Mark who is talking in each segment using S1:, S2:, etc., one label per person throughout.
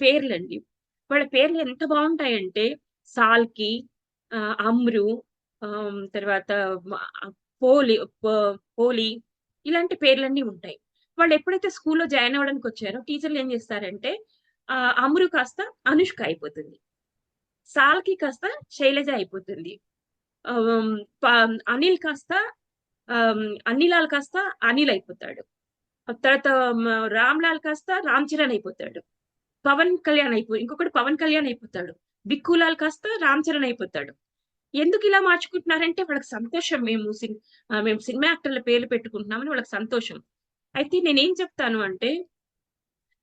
S1: పేర్లండి. వాళ్ళ పేర్లు ఎంత బాగుంటాయంటే సాల్కి, అమ్రు తర్వాత పోలి పోలి ఇలాంటి పేర్లన్నీ ఉంటాయి. వాళ్ళు ఎప్పుడైతే స్కూల్‌లో జాయిన్ అవ్వడానికి వచ్చారో టీచర్‌లు ఏం చేస్తారంటే అమ్రు కాస్త అనుష్క అయిపోతుంది. సాల్కి కాస్త శైలజ అయిపోతుంది. అనిల్ కాస్త అనిలాల్ కాస్త అనిల్ అయిపోతాడు. తర్వాత రామ్‌లాల్ కాస్త రామ్ చరణ్ అయిపోతాడు. పవన్ కళ్యాణ్ అయిపో ఇంకొకటి పవన్ కళ్యాణ్ అయిపోతాడు. బిక్కులాల్ కాస్త రామ్ చరణ్ అయిపోతాడు. ఎందుకు ఇలా మార్చుకుంటున్నారంటే వాళ్ళకి సంతోషం మేము మేము సినిమా యాక్టర్‌ల పేర్లు పెట్టుకుంటున్నామని వాళ్ళకి సంతోషం. అయితే నేనేం చెప్తాను అంటే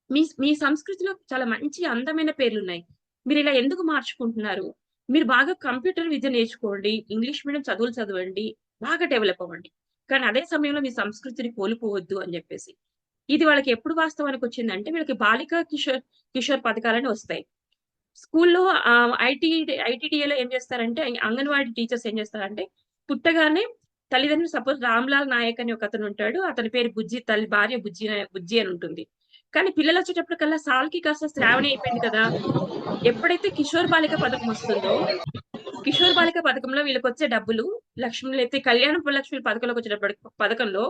S1: మీ మీ సంస్కృతిలో చాలా మంచి అందమైన పేరున్నాయి మీరు ఇలా ఎందుకు మార్చుకుంటున్నారు? మీరు బాగా కంప్యూటర్ విద్య నేర్చుకోండి. ఇంగ్లీష్ మీడియం చదువులు చదవండి. బాగా డెవలప్ అవ్వండి. కానీ అదే సమయంలో మీ సంస్కృతిని కోల్పోవద్దు అని చెప్పేసి ఇది వాళ్ళకి ఎప్పుడు వాస్తవానికి వచ్చిందంటే వీళ్ళకి బాలిక కిషోర్ కిషోర్ పథకాలని వస్తాయి. స్కూల్‌లో ఐటీ ఐటీడీఏలో ఏం చేస్తారంటే అంగన్వాడీ టీచర్స్ ఏం చేస్తారంటే పుట్టగానే తల్లిదండ్రులు సపోజ్ రామ్‌లాల్ నాయక్ అని ఒక అతను ఉంటాడు అతని పేరు బుజ్జి తల్లి భార్య బుజ్జి బుజ్జి అని ఉంటుంది. కానీ పిల్లలు వచ్చేటప్పుడు కల్లా సాల్‌కి కాస్త శ్రావణి అయిపోయింది కదా! ఎప్పుడైతే కిషోర్ బాలిక పథకం వస్తుందో, కిషోర్ బాలిక పథకంలో వీళ్ళకి వచ్చే డబ్బులు లక్ష్మి అయితే కళ్యాణ లక్ష్మి పథకంలోకొచ్చేటప్పటికి పథకంలో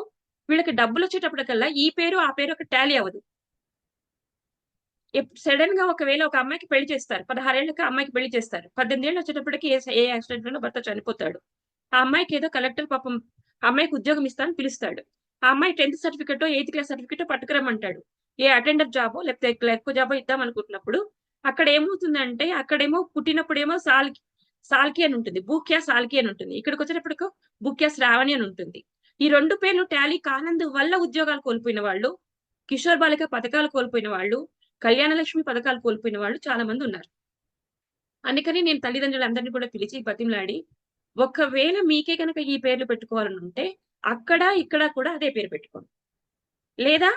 S1: వీళ్ళకి డబ్బులు వచ్చేటప్పటికల్లా ఈ పేరు, ఆ పేరు ఒక టాలీ అవ్వదు. సడన్గా ఒకవేళ ఒక అమ్మాయికి పెళ్ళి చేస్తారు. పదహారేళ్ళకి అమ్మాయికి పెళ్ళి చేస్తారు. 18 ఏళ్ళు వచ్చేటప్పటికి ఏ ఏ ఏ యాక్సిడెంట్‌లోనో భర్త చనిపోతాడు. ఆ అమ్మాయికి ఏదో కలెక్టర్ పాపం ఆ అమ్మాయికి ఉద్యోగం ఇస్తానని పిలుస్తాడు. ఆ అమ్మాయి tenth certificate eighth class certificate పట్టుకురమ్మంటాడు. ఏ అటెండర్ జాబో లేకపోతే క్లర్క్ జాబో ఇద్దాం అనుకుంటున్నప్పుడు అక్కడ ఏమవుతుందంటే అక్కడేమో పుట్టినప్పుడేమో సాల్కి సాల్కి అని ఉంటుంది. బూక్యా సాల్కి అని ఉంటుంది. ఇక్కడికి వచ్చేటప్పటికి బుక్యా శ్రావణి అని ఉంటుంది. ఈ రెండు పేర్లు టాలీ కానందు వల్ల ఉద్యోగాలు కోల్పోయిన వాళ్ళు, కిషోర్ బాలిక పథకాలు కోల్పోయిన వాళ్ళు, కళ్యాణలక్ష్మి పథకాలు కోల్పోయిన వాళ్ళు చాలా మంది ఉన్నారు అందుకని నేను తల్లిదండ్రులందరిని కూడా పిలిచి బతిమలాడి, ఒకవేళ మీకే కనుక ఈ పేర్లు పెట్టుకోవాలని ఉంటే అక్కడ, ఇక్కడ కూడా అదే పేరు పెట్టుకోండి. లేదా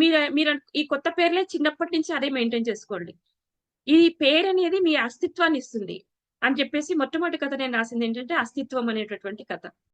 S1: మీరు మీరు ఈ కొత్త పేర్లే చిన్నప్పటి నుంచి అదే మెయింటైన్ చేసుకోండి. ఈ పేరు అనేది మీ అస్తిత్వాన్ని ఇస్తుంది అని చెప్పేసి మొట్టమొదటి కథ నేను రాసిందేంటంటే అస్తిత్వం అనేటటువంటి కథ.